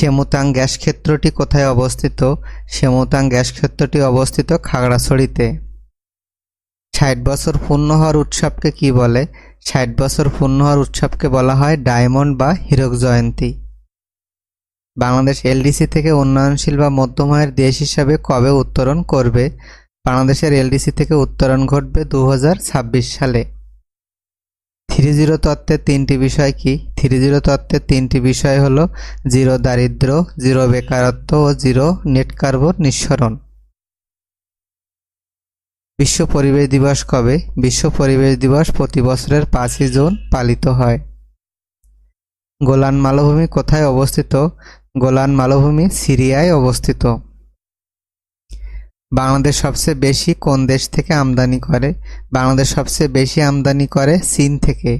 সেমুতাং gas ক্ষেত্রটি কোথায় অবস্থিত? সেমুতাং গ্যাস ক্ষেত্রটি অবস্থিত খাগড়াছড়িতে। ষাট বছর পূর্ণ হওয়ার উৎসবকে কি বলে? ষাট বছর পূর্ণ হওয়ার উৎসবকে বলা হয় ডায়মন্ড বা হীরক জয়ন্তী। বাংলাদেশ এলডিসি থেকে উন্নয়নশীল বা মধ্যম আয়ের দেশ হিসাবে কবে উত্তরণ করবে? বাংলাদেশের এলডিসি থেকে উত্তরণ ঘটবে দু হাজার ছাব্বিশ সালে। থ্রি জিরো তত্ত্বের তিনটি বিষয় কি? থ্রি জিরো তত্ত্বের তিনটি বিষয় হলো জিরো দারিদ্র, জিরো বেকারত্ব ও জিরো নেট কার্বন নিঃসরণ। বিশ্ব পরিবেশ দিবস কবে? বিশ্ব পরিবেশ দিবস প্রতি বছরের পাঁচই জুন পালিত হয়। গোলান মালভূমি কোথায় অবস্থিত? গোলান মালভূমি সিরিয়ায় অবস্থিত। বাংলাদেশ সবচেয়ে বেশি কোন দেশ থেকে আমদানি করে? বাংলাদেশ সবচেয়ে বেশি আমদানি করে চীন থেকে।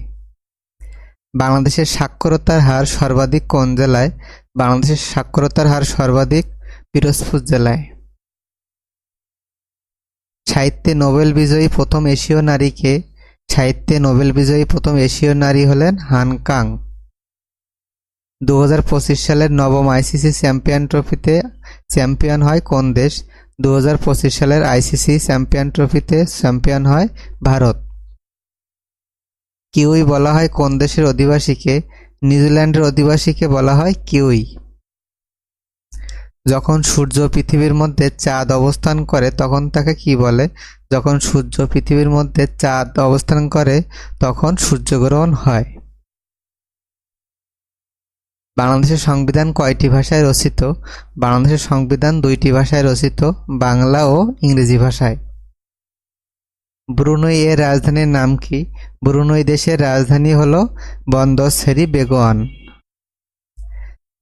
বাংলাদেশের সাক্ষরতার হার সর্বাধিক কোন জেলায়? বাংলাদেশের সাক্ষরতার হার সর্বাধিক পিরোজপুর জেলায়। সাহিত্যে নোবেল বিজয়ী প্রথম এশীয় নারীকে সাহিত্যে নোবেল বিজয়ী প্রথম এশীয় নারী হলেন হান কাং। দু সালের নবম আইসিসি চ্যাম্পিয়ন ট্রফিতে চ্যাম্পিয়ন হয় কোন দেশ? দু হাজার পঁচিশ সালের আইসিসি চ্যাম্পিয়ন ট্রফিতে চ্যাম্পিয়ন হয় ভারত। কিউই বলা হয় কোন দেশের অধিবাসীকে? নিউজিল্যান্ডের অধিবাসীকে বলা হয় কিউই। যখন সূর্য পৃথিবীর মধ্যে চাঁদ অবস্থান করে, তখন তাকে কি বলে? যখন সূর্য পৃথিবীর মধ্যে চাঁদ অবস্থান করে, তখন সূর্যগ্রহণ হয়। বাংলাদেশের সংবিধান কয়টি ভাষায় রচিত? বাংলাদেশের সংবিধান দুইটি ভাষায় রচিত, বাংলা ও ইংরেজি ভাষায়। ব্রুনই এর রাজধানীর নাম কি? ব্রুনই দেশের রাজধানী হল বন্দর সেরি বেগোয়ান।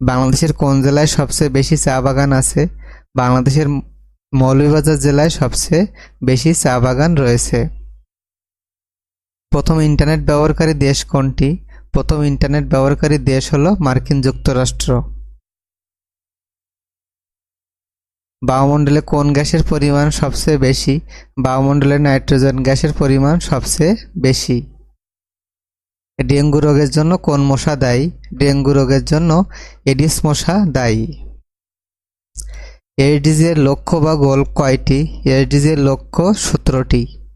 বাংলাদেশের কোন জেলায় সবচেয়ে বেশি চা বাগান আছে? বাংলাদেশের মৌলভীবাজার জেলায় সবচেয়ে বেশি চা বাগান রয়েছে। প্রথম ইন্টারনেট ব্যবহারকারী দেশ কোনটি? প্রথম ইন্টারনেট ব্যবহারকারী দেশ হল মার্কিন যুক্তরাষ্ট্র। বায়ুমণ্ডলে কোন গ্যাসের পরিমাণ সবচেয়ে বেশি? বায়ুমণ্ডলে নাইট্রোজেন গ্যাসের পরিমাণ সবচেয়ে বেশি। ডেঙ্গু রোগের জন্য কোন মশা দায়ী? ডেঙ্গু রোগের জন্য এডিস মশা দায়ী। এইডিজের লক্ষ্য বা গোল কয়টি? এইডিজের লক্ষ্য সতেরোটি।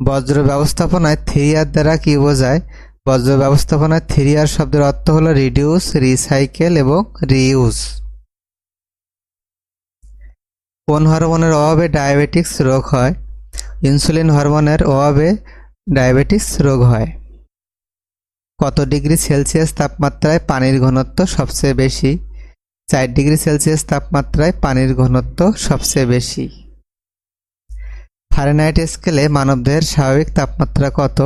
বজ্র ব্যবস্থাপনায় থ্রি দ্বারা কি বোঝায়? বজ্র ব্যবস্থাপনায় থ্রি শব্দের অর্থ হলো রিডিউস, রিসাইকেল এবং রিইউজ কোন হরমোনের অভাবে ডায়াবেটিক্স রোগ হয়? ইনসুলিন হরমোনের অভাবে ডায়াবেটিস রোগ হয়। কত ডিগ্রি সেলসিয়াস তাপমাত্রায় পানির ঘনত্ব সবচেয়ে বেশি? চার ডিগ্রি সেলসিয়াস তাপমাত্রায় পানির ঘনত্ব সবচেয়ে বেশি। ফারেনহাইট স্কেলে মানবদেহের স্বাভাবিক তাপমাত্রা কত?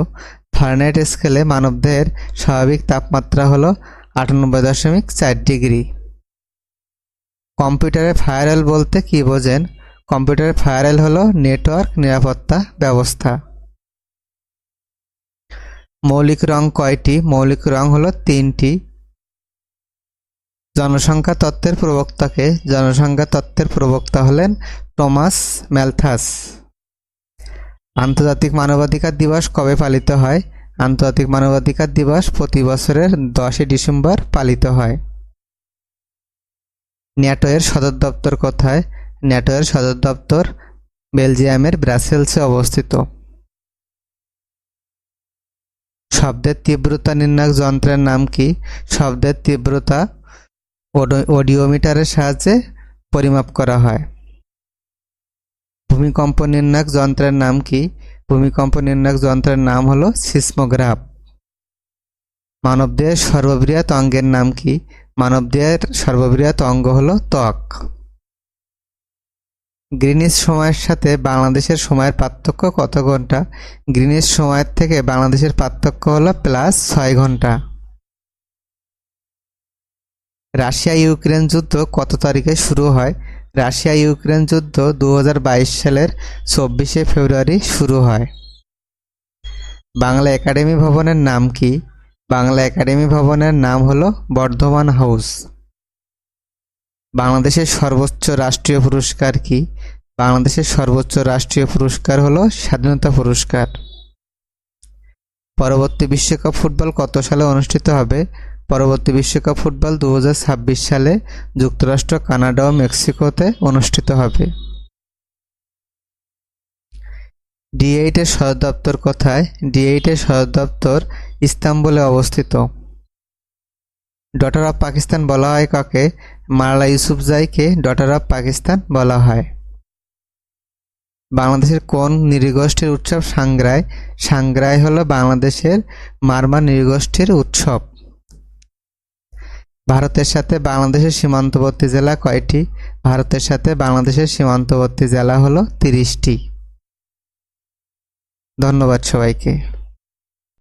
ফারেনহাইট স্কেলে মানবদেহের স্বাভাবিক তাপমাত্রা হলো আটানব্বই দশমিক চার ডিগ্রি। কম্পিউটারে ফায়ারওয়েল বলতে কি বোঝেন? কম্পিউটারে ফায়ারওয়েল হলো নেটওয়ার্ক নিরাপত্তা ব্যবস্থা। মৌলিক রং কয়টি? মৌলিক রং হলো তিনটি। জনসংখ্যা তত্ত্বের প্রবক্তাকে জনসংখ্যা তত্ত্বের প্রবক্তা হলেন টমাস ম্যালথাস আন্তর্জাতিক মানবাধিকার দিবস কবে পালিত হয়? আন্তর্জাতিক মানবাধিকার দিবস প্রতি বছরের দশই ডিসেম্বর পালিত হয়। ন্যাটো এর সদর দপ্তর কোথায়? ন্যাটো এর সদর দপ্তর বেলজিয়ামের ব্রাসেলসে অবস্থিত। শব্দের তীব্রতা নির্ণায়ক যন্ত্রের নাম কি? শব্দের তীব্রতা অডিওমিটারের সাহায্যে পরিমাপ করা হয়। ভূমিকম্প নির্ণায়ক যন্ত্রের নাম কি? ভূমিকম্প নির্ণায়ক যন্ত্রের নাম হলো সিসমোগ্রাফ। মানবদেহের সর্ববৃহৎ অঙ্গের নাম কি? মানবদেহের সর্ববৃহৎ অঙ্গ হলো ত্বক। গ্রিনিস সময়ের সাথে বাংলাদেশের সময়ের পার্থক্য কত ঘণ্টা? গ্রিনিস সময়ের থেকে বাংলাদেশের পার্থক্য হলো প্লাস ছয় ঘণ্টা। রাশিয়া ইউক্রেন যুদ্ধ কত তারিখে শুরু হয়? রাশিয়া ইউক্রেন যুদ্ধ দু হাজার বাইশ সালের চব্বিশে ফেব্রুয়ারি শুরু হয়। বাংলা একাডেমি ভবনের নাম কি? বাংলা একাডেমি ভবনের নাম হলো বর্ধমান হাউস। বাংলাদেশের সর্বোচ্চ রাষ্ট্রীয় পুরস্কার কি? বাংলাদেশের সর্বোচ্চ রাষ্ট্রীয় পুরস্কার হলো স্বাধীনতা পুরস্কার। পরবর্তী বিশ্বকাপ ফুটবল কত সালে অনুষ্ঠিত হবে? পরবর্তী বিশ্বকাপ ফুটবল দু হাজার ছাব্বিশ সালে যুক্তরাষ্ট্র, কানাডা ও মেক্সিকোতে অনুষ্ঠিত হবে। ডি এইটের সদর দপ্তর কোথায়? ডি এইটের সদর দপ্তর ইস্তাম্বুলে অবস্থিত। ডটার অফ পাকিস্তান বলা হয় কাকে? মালালা ইউসুফজাইকে ডটার অফ পাকিস্তান বলা হয়। বাংলাদেশের কোন নৃগোষ্ঠীর উৎসব সাংগ্রাই? সাংগ্রাই হলো বাংলাদেশের মারমা নৃগোষ্ঠীর উৎসব। ভারতের সাথে বাংলাদেশের সীমান্তবর্তী জেলা কয়টি? ভারতের সাথে বাংলাদেশের সীমান্তবর্তী জেলা হলো তিরিশটি। ধন্যবাদ সবাইকে।